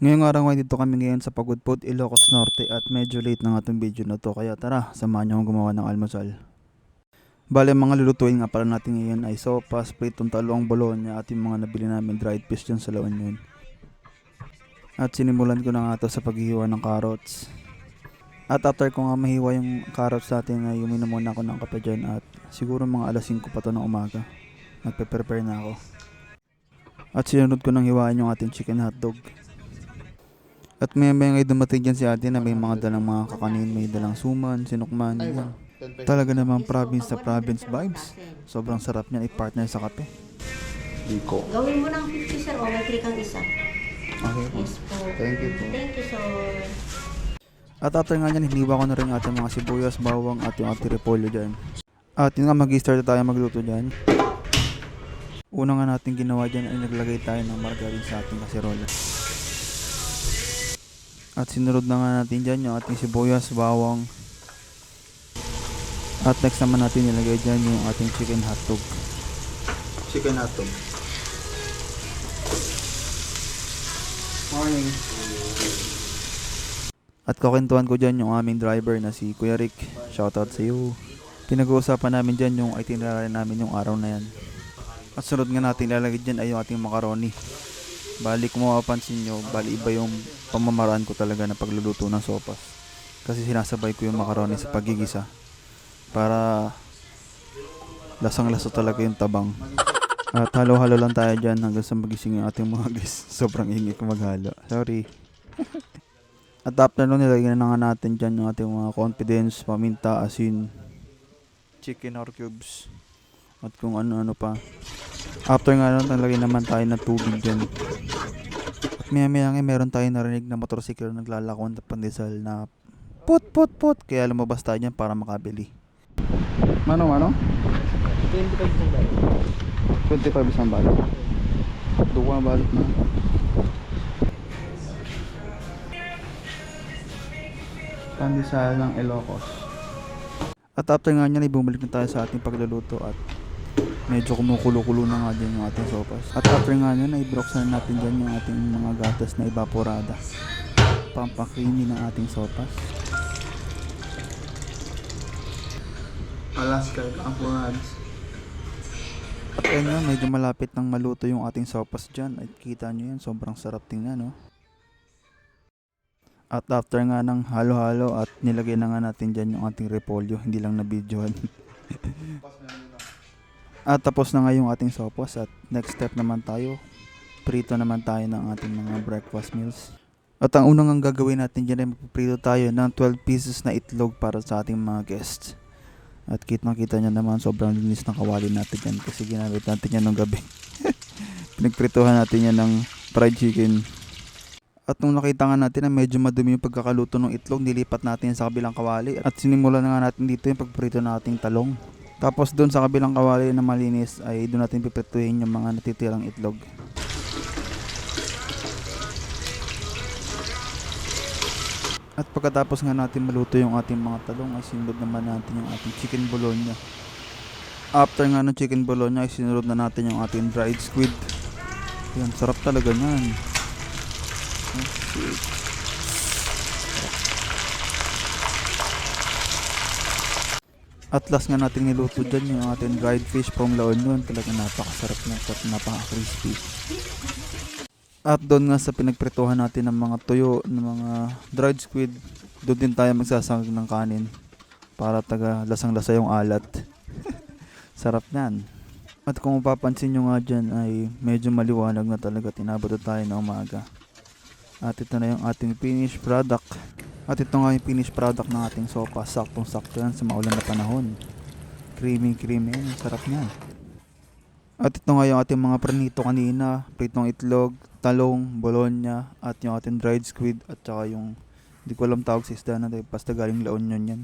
Ngayong araw nga dito kami ngayon sa Pagudpod, Ilocos Norte at medyo late na nga itong video na to kaya tara, samahan niyo gumawa ng almusal. Bale, mga lulutuin nga pala natin ngayon ay sopas, pritong talong, bologna at yung mga nabili namin dried fish dyan sa La Union. At sinimulan ko na nga to sa paghihiwa ng carrots. At after ko nga mahiwa yung carrots natin ay uminom muna ako ng kape dyan at siguro mga alas 5 pa to ng umaga. Nagpe-prepare na ako. At sinunod ko nang hiwain yung ating chicken hotdog. At may may ngay dumating dyan si ate na may mga dalang mga kakanin, may dalang suman, sinukman, yan. Talaga namang province na province vibes. Sobrang sarap niyan i-partner sa kape. Biko. Gawin mo ng 50 sir o may free kang isa. Okay po. Yes po. Thank you po. Thank you sir. At after nga niyan, hiniwa ko na rin yung ating mga sibuyas, bawang at yung ating repolyo dyan. At yun nga, mag-start tayo magluto dyan. Una nga natin ginawa dyan ay naglagay tayo ng margarine sa ating kaserola. At sinunod na nga natin dyan yung ating sibuyas, bawang. At next naman natin nilagay dyan yung ating chicken hotdog. Chicken hotdog. Morning. At kakintuhan ko dyan yung aming driver na si Kuya Rick. Shoutout sa iyo. Pinag-uusapan namin dyan yung itinerary namin yung araw na yan. At sunod nga natin ilalagay dyan ay yung ating macaroni. Bali kung mapapansin nyo, bali iba yung pamamaraan ko talaga na pagluluto ng sopas. Kasi sinasabay ko yung macaroni sa pagigisa. Para lasang-lasa talaga yung tabang. At halo-halo lang tayo dyan hanggang sa magising yung ating mga guests. Sobrang ingay ko maghalo. Sorry. At after nun, nilagyan na nga natin dyan yung ating mga confidence, paminta, asin, chicken or cubes, at kung ano-ano pa. After nga nun, nalagyan naman tayo ng tubig dyan. At maya maya nga, meron tayo narinig na motorsiklo naglalakon ng pandesal na put put put. Kaya lumabas tayo dyan para makabili. Mano, mano? 25 isang dahil. 25 isang balot. Duwa balot na. Pandesal ng Ilocos. At after nga niyan, ay bumalik na tayo sa ating pagluluto at medyo kumukulo-kulo na nga din yung ating sopas. At after nga niyan, ay broksan natin dyan yung ating mga gatas na evaporada. Pampakrimi ng ating sopas. Alaska Evaporadas. At ayun nga, medyo malapit nang maluto yung ating sopas dyan. At kita nyo yan, sobrang sarap tingnan, no? At after nga ng halo-halo at nilagay na nga natin dyan yung ating repolyo, hindi lang na videohan. at tapos na nga ating sopas at next step naman tayo, prito naman tayo ng ating mga breakfast meals. At ang unang ang gagawin natin dyan ay magpiprito tayo ng 12 pieces na itlog para sa ating mga guests. At kitang kita nyo naman sobrang linis ng kawali natin yan kasi ginamit natin yan ng gabi. Pinagprituhan natin yan ng fried chicken. At nung nakita nga natin na medyo madumi yung pagkakaluto ng itlog, nilipat natin sa kabilang kawali. At sinimulan na nga natin dito yung pagprito ng ating talong. Tapos doon sa kabilang kawali na malinis ay doon natin piprituhin yung mga natitirang itlog. At pagkatapos nga natin maluto yung ating mga talong ay sinunod naman natin yung ating chicken bologna. After nga ng chicken bologna ay sinunod na natin yung ating dried squid. Yan, sarap talaga yan. Oh, shit. At last nga natin niluto dyan yung ating dried fish from La Union. Talaga napakasarap na at napaka-crispy. At doon nga sa pinagprituhan natin ng mga tuyo, ng mga dried squid, doon din tayo magsasangag ng kanin para taga lasang-lasa yung alat. Sarap niyan. At kung mapapansin nyo nga dyan ay medyo maliwanag na talaga tinabot na tayo na umaga. At ito na yung ating finished product. At ito nga yung finished product ng ating sopa. Saktong-sakto yan sa maulan na panahon. Creamy creamy yan. Sarap niyan. At ito nga yung ating mga pranito kanina. Pritong itlog, talong, bologna, at yung ating dried squid. At saka yung, hindi ko alam tawag sa isda na basta galing La Union yan.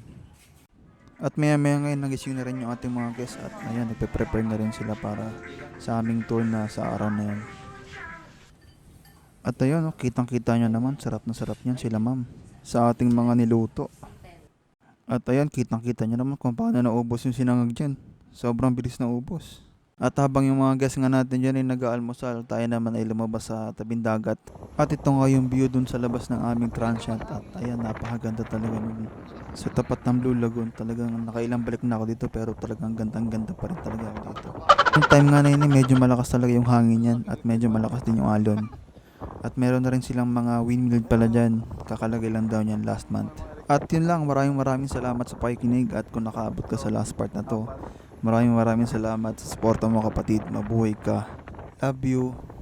At maya maya ngayon nagising na rin yung ating mga guests at ayan, nagpe-prepare na rin sila para sa aming tour na sa araw na yan. At ayun, oh, kitang kita nyo naman, sarap na sarap yan sila ma'am sa ating mga niluto. At ayan, kitang kita nyo naman kung paano naubos yung sinangag dyan. Sobrang bilis na ubos. At habang yung mga guests nga natin dyan ay nag-aalmusal, tayo naman ay lumabas sa tabing dagat. At ito nga yung view dun sa labas ng aming transient at ayan, napakaganda talaga nun. Sa tapat ng Blue Lagoon, talagang nakailang balik na ako dito pero talagang gandang ganda pa rin talaga ako dito. Yung time nga na yun, eh, medyo malakas talaga yung hangin yan at medyo malakas din yung alon. At meron na rin silang mga windmill pala dyan, kakalagay lang daw niyan last month. At yun lang, maraming maraming salamat sa pakikinig at kung nakaabot ka sa last part na to, maraming maraming salamat sa suporta mo kapatid, mabuhay ka. Love you.